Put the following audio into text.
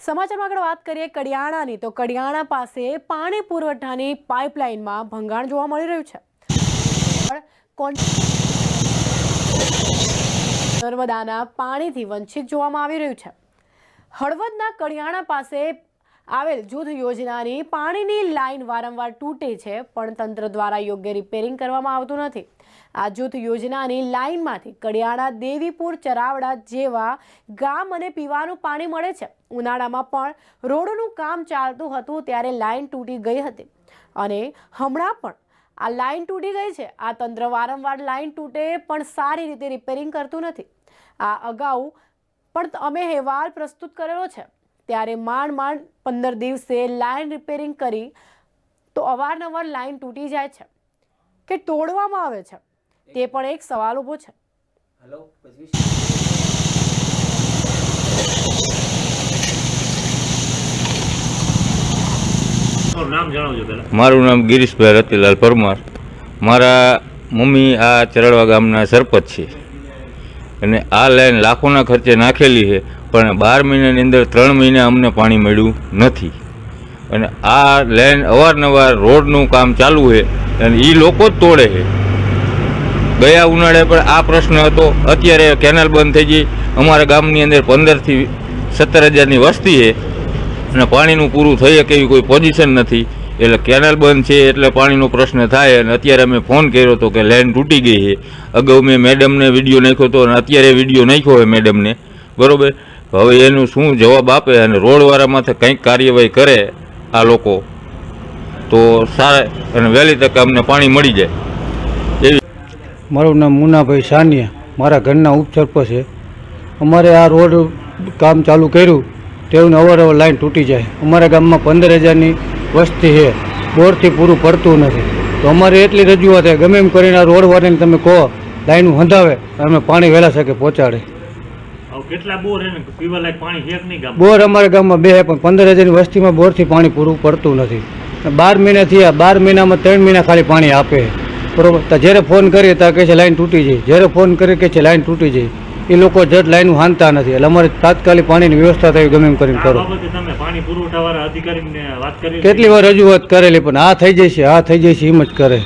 સમાચારમાં આગળ વાત કરીએ કડિયાણાની. તો કડિયાણા પાસે પાણી પુરવઠાની પાઇપલાઇનમાં ભંગાણ જોવા મળી રહ્યું છે. નર્મદાના પાણીથી વંચિત જોવામાં આવી રહ્યું છે. હળવદના કડિયાણા પાસે આવેલ જૂથ યોજનાની પાણીની લાઇન વારંવાર તૂટે છે, પણ તંત્ર દ્વારા યોગ્ય રિપેરિંગ કરવામાં આવતું નથી. આ જૂથ યોજનાની લાઇનમાંથી કડિયાણા, દેવીપુર, ચરાવડા જેવા ગામ અને પીવાનું પાણી મળે છે. ઉનાળામાં પણ રોડનું કામ ચાલતું હતું ત્યારે લાઇન તૂટી ગઈ હતી. અને હમણાં પણ આ લાઇન તૂટી ગઈ છે. આ તંત્ર વારંવાર લાઇન તૂટે, પણ સારી રીતે રિપેરિંગ કરતું નથી. આ અગાઉ પણ અમે અહેવાલ પ્રસ્તુત કરેલો છે. ત્યારે માંડ માંડ પંદર દિવસે લાઇન રિપેરિંગ કરી તો અવારનવાર લાઇન તૂટી જાય છે કે તોડવામાં આવે છે. તે પણ એક સવાલ ઊભો છે. હલો મારું નામ ગિરીશભાઈ રતિલાલ પરમાર. મારા મમ્મી આ ચરડવા ગામના સરપંચ છે. અને આ લાઈન લાખોના ખર્ચે નાખેલી છે. પણ બાર મહિનાની અંદર ત્રણ મહિના અમને પાણી મળ્યું નથી. અને આ લાઈન અવારનવાર રોડનું કામ ચાલુ છે અને એ લોકો જ તોડે છે. ગયા ઉનાળે પણ આ પ્રશ્ન હતો. અત્યારે કેનાલ બંધ થઈ ગઈ. અમારા ગામની અંદર પંદરથી સત્તર હજારની વસ્તી છે. અને પાણીનું પૂરું થઈ શકે એવી કોઈ પોઝિશન નથી. એટલે કેનાલ બંધ છે એટલે પાણીનો પ્રશ્ન થાય. અને અત્યારે અમે ફોન કર્યો હતો કે લાઈન તૂટી ગઈ છે. અગાઉ મેં મેડમને વીડિયો નાખ્યો હતો અને અત્યારે વીડિયો નાખ્યો હોય મેડમને બરોબર? હવે એનું શું જવાબ આપે અને રોડવાળા માથે કંઈક કાર્યવાહી કરે આ લોકો, તો સારા અને વહેલી તકે અમને પાણી મળી જાય. એવી મારું નામ મુનાભાઈ સાનિયા. મારા ઘરના ઉપસર્પ છે. અમારે આ રોડ કામ ચાલુ કર્યું તેવું અવારનવાર લાઈન તૂટી જાય. અમારા ગામમાં પંદર હજારની વસ્તી છે. બોરથી પૂરું પડતું નથી. તો અમારે એટલી રજૂઆત છે, ગમે એમ કરીને આ રોડ વાળાને તમે કહો, લાઈન હંધાવે અમે પાણી વહેલા શકે પહોંચાડે. કેટલા બોર એને પીવા લાયક પાણી છે નહીં ગામ બોર અમારા ગામમાં બે પણ પંદર હજારની વસ્તીમાં બોરથી પાણી પૂરું પડતું નથી. બાર મહિના થયા બાર મહિનામાં ત્રણ મહિના ખાલી પાણી આપે. બરોબર? તો જ્યારે ફોન કરીએ ત્યાં કહે છે લાઈન તૂટી જાય જ્યારે ફોન કરીએ કહે છે લાઈન તૂટી જાય એ લોકો જટ લાઈન હાંધતા નથી. એટલે અમારે તાત્કાલિક પાણીની વ્યવસ્થા થઈ ગમે એમ કરીને કરો. કેટલી વાર રજૂઆત કરેલી પણ આ થઈ જાય છે આ થઈ જાય છે એમ જ કરે.